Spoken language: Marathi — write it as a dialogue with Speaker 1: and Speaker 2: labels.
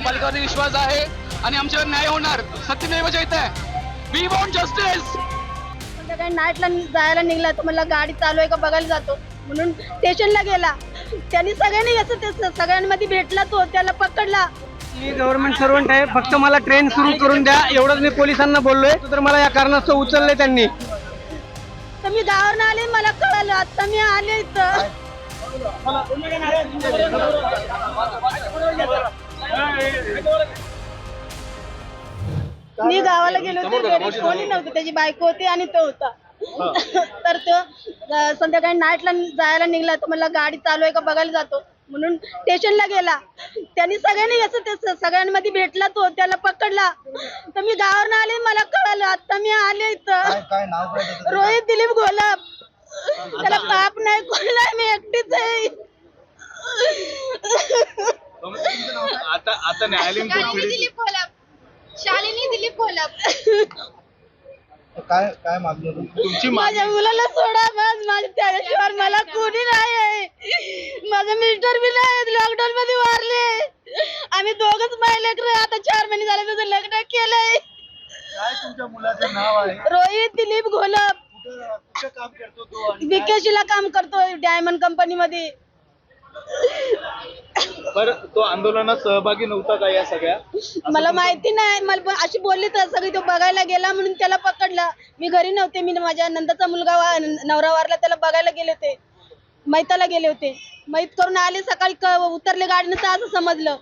Speaker 1: न्यायपालिकावरती विश्वास आहे आणि आमच्यावर न्याय होणार. सत्यमेव जयत आहे वी वॉन्ट जस्टिस
Speaker 2: नाईटला जायला निघला तर मला गाडी चालू आहे का बघायला जातो. म्हणून स्टेशनला गेला. त्यांनी सगळ्यांनी असं ते सगळ्यांमध्ये भेटला तो त्याला पकडला.
Speaker 3: मी गव्हर्नमेंट सर्वंट आहे. फक्त मला ट्रेन सुरू करून द्या. एवढंच मी पोलिसांना बोललोय. तर मला या कारणास्तव उचलले त्यांनी.
Speaker 2: तर मी गावावरून आले मला कळालं. आता मी आले इथं. मी गावाला गेले होते घरी. कोणी नव्हतं त्याची बायको होती आणि तो होता. तर तो संध्याकाळी नाईटला जायला निघला तर मला गाडी चालू आहे का? बघायला जातो. म्हणून स्टेशनला गेला. त्यांनी सगळ्यांनी असं ते सगळ्यांमध्ये भेटला तो त्याला पकडला. तर मी गावावरून आले मला कळालं आता मी आले इथं? रोहित दिलीप गोलाप. त्याला बाप नाही कोण नाही मी एकटीच आहे.
Speaker 4: आता आता न्यायालयीन
Speaker 5: शालिनी
Speaker 4: कोठडी
Speaker 5: दिलीप कोल्हाप. शालिनी दिलीप कोल्हाप.
Speaker 6: काय काय मागणी होती?
Speaker 4: तुमची
Speaker 2: माझ्या मुलाला सोडा बस. माझ्या त्याच्याशिवाय मला कोणी नाही आहे माझं मिस्टर बी नाही लॉकडाऊन मध्ये वारले. आम्ही दोघच महिलेकर आता चार महिने झाले त्याचं लग्न केलंय.
Speaker 6: काय तुमच्या मुलाचं नाव आहे?
Speaker 2: रोहित दिलीप घोलप.
Speaker 6: कुठं कुठं काम करतो तो आणि
Speaker 2: काम करतोय डायमंड कंपनी मध्ये.
Speaker 4: बरं तो आंदोलनात सहभागी नव्हता का या सगळ्या?
Speaker 2: मला माहिती नाही. मला अशी बोलली तर सगळी तो बघायला गेला म्हणून त्याला पकडला. मी घरी नव्हते. मी माझ्या नंदाचा मुलगा वा- नवरा वारला त्याला बघायला गेले होते. मैताला गेले होते. मैत करून आले सकाळी क- उतरले गाडीनं तर असं समजलं.